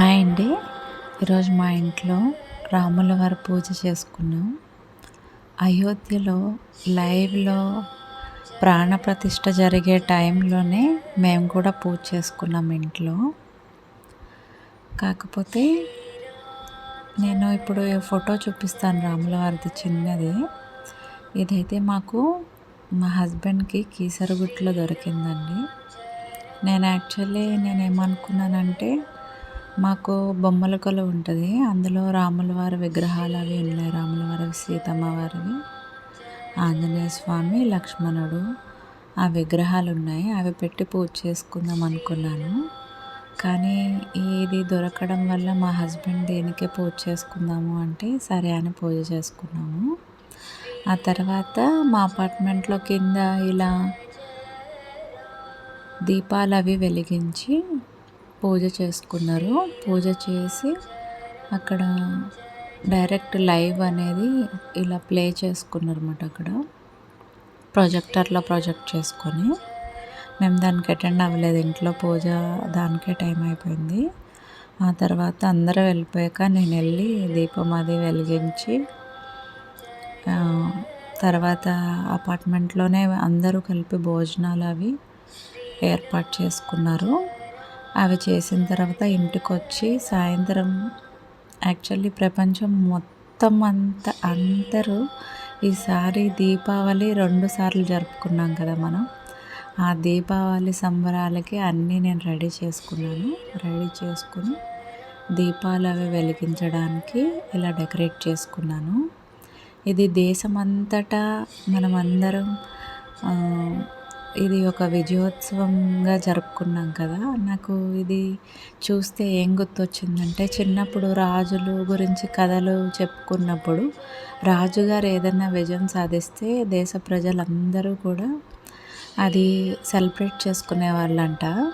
Hi అండి. ఈరోజు మా ఇంట్లో రాముల వారి పూజ చేసుకున్నాం. అయోధ్యలో లైవ్లో ప్రాణప్రతిష్ఠ జరిగే టైంలోనే మేము కూడా పూజ చేసుకున్నాం ఇంట్లో. కాకపోతే నేను ఇప్పుడు ఫోటో చూపిస్తాను రాముల వారిది చిన్నది. ఇదైతే మాకు మా హస్బెండ్కి కీసరగుట్లో దొరికిందండి. నేను యాక్చువల్లీ నేను ఏమనుకున్నానంటే మాకు బొమ్మల కొల ఉంటుంది. అందులో రాముల వారి విగ్రహాలు అవి ఉన్నాయి. రాముల వారి సీతమ్మ వారివి ఆంజనేయ స్వామి లక్ష్మణుడు. ఆ విగ్రహాలు ఉన్నాయి. అవి పెట్టి పూజ చేసుకుందాం అనుకున్నాను. కానీ ఇది దొరకడం వల్ల మా హస్బెండ్ దేనికే పూజ చేసుకుందాము అంటే సరే అని పూజ చేసుకున్నాము. ఆ తర్వాత మా అపార్ట్మెంట్లో కింద ఇలా దీపాలు అవి వెలిగించి పూజ చేసుకున్నారు. పూజ చేసి అక్కడ డైరెక్ట్ లైవ్ అనేది ఇలా ప్లే చేసుకున్నారు అనమాట అక్కడ. ప్రొజెక్టర్లో ప్రొజెక్ట్ చేసుకొని. మేము దానికి అటెండ్ అవ్వలేదు. ఇంట్లో పూజ దానికే టైం అయిపోయింది. ఆ తర్వాత అందరూ వెళ్ళిపోయాక నేను వెళ్ళి దీపం అది వెలిగించి తర్వాత అపార్ట్మెంట్లోనే అందరూ కలిపి భోజనాలు అవి ఏర్పాటు చేసుకున్నారు. అవి చేసిన తర్వాత ఇంటికి వచ్చి సాయంత్రం యాక్చువల్లీ ప్రపంచం మొత్తం అంతా అందరూ ఈసారి దీపావళి రెండు సార్లు జరుపుకున్నాం కదా మనం. ఆ దీపావళి సంబరాలకి అన్నీ నేను రెడీ చేసుకున్నాను. రెడీ చేసుకుని దీపాలు అవి వెలిగించడానికి ఇలా డెకరేట్ చేసుకున్నాను. ఇది దేశమంతటా మనమందరం ఇది ఒక విజయోత్సవంగా జరుపుకున్నాం కదా. నాకు ఇది చూస్తే ఏం గుర్తొచ్చిందంటే చిన్నప్పుడు రాజులు గురించి కథలు చెప్పుకున్నప్పుడు రాజుగారు ఏదైనా విజయం సాధిస్తే దేశ ప్రజలందరూ కూడా అది సెలబ్రేట్ చేసుకునే వాళ్ళంట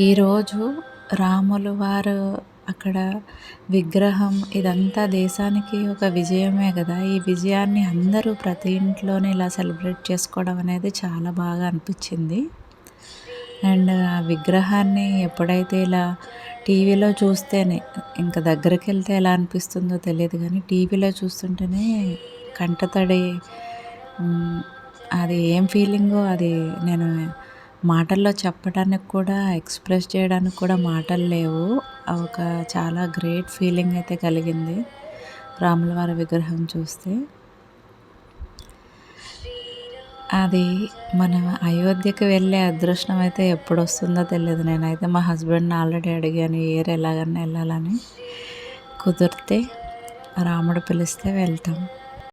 ఈరోజు రాములు వారు అక్కడ విగ్రహం ఇదంతా దేశానికి ఒక విజయమే కదా. ఈ విజయాన్ని అందరూ ప్రతి ఇంట్లోనే ఇలా సెలబ్రేట్ చేసుకోవడం అనేది చాలా బాగా అనిపించింది. అండ్ ఆ విగ్రహాన్ని ఎప్పుడైతే ఇలా టీవీలో చూస్తేనే ఇంకా దగ్గరికి వెళ్తే ఎలా అనిపిస్తుందో తెలియదు కానీ టీవీలో చూస్తుంటేనే కంటతడి అది ఏం ఫీలింగో అది నేను మాటల్లో చెప్పడానికి కూడా ఎక్స్ప్రెస్ చేయడానికి కూడా మాటలు లేవు. ఒక చాలా గ్రేట్ ఫీలింగ్ అయితే కలిగింది రాములవారి విగ్రహం చూస్తే. అది మన అయోధ్యకి వెళ్ళే అదృష్టం అయితే ఎప్పుడు వస్తుందో తెలియదు నేనైతే మా హస్బెండ్ని ఆల్రెడీ అడిగాను ఏర్ ఎలాగన్నా వెళ్ళాలని? కుదిరితే రాముడు పిలిస్తే వెళ్తాం.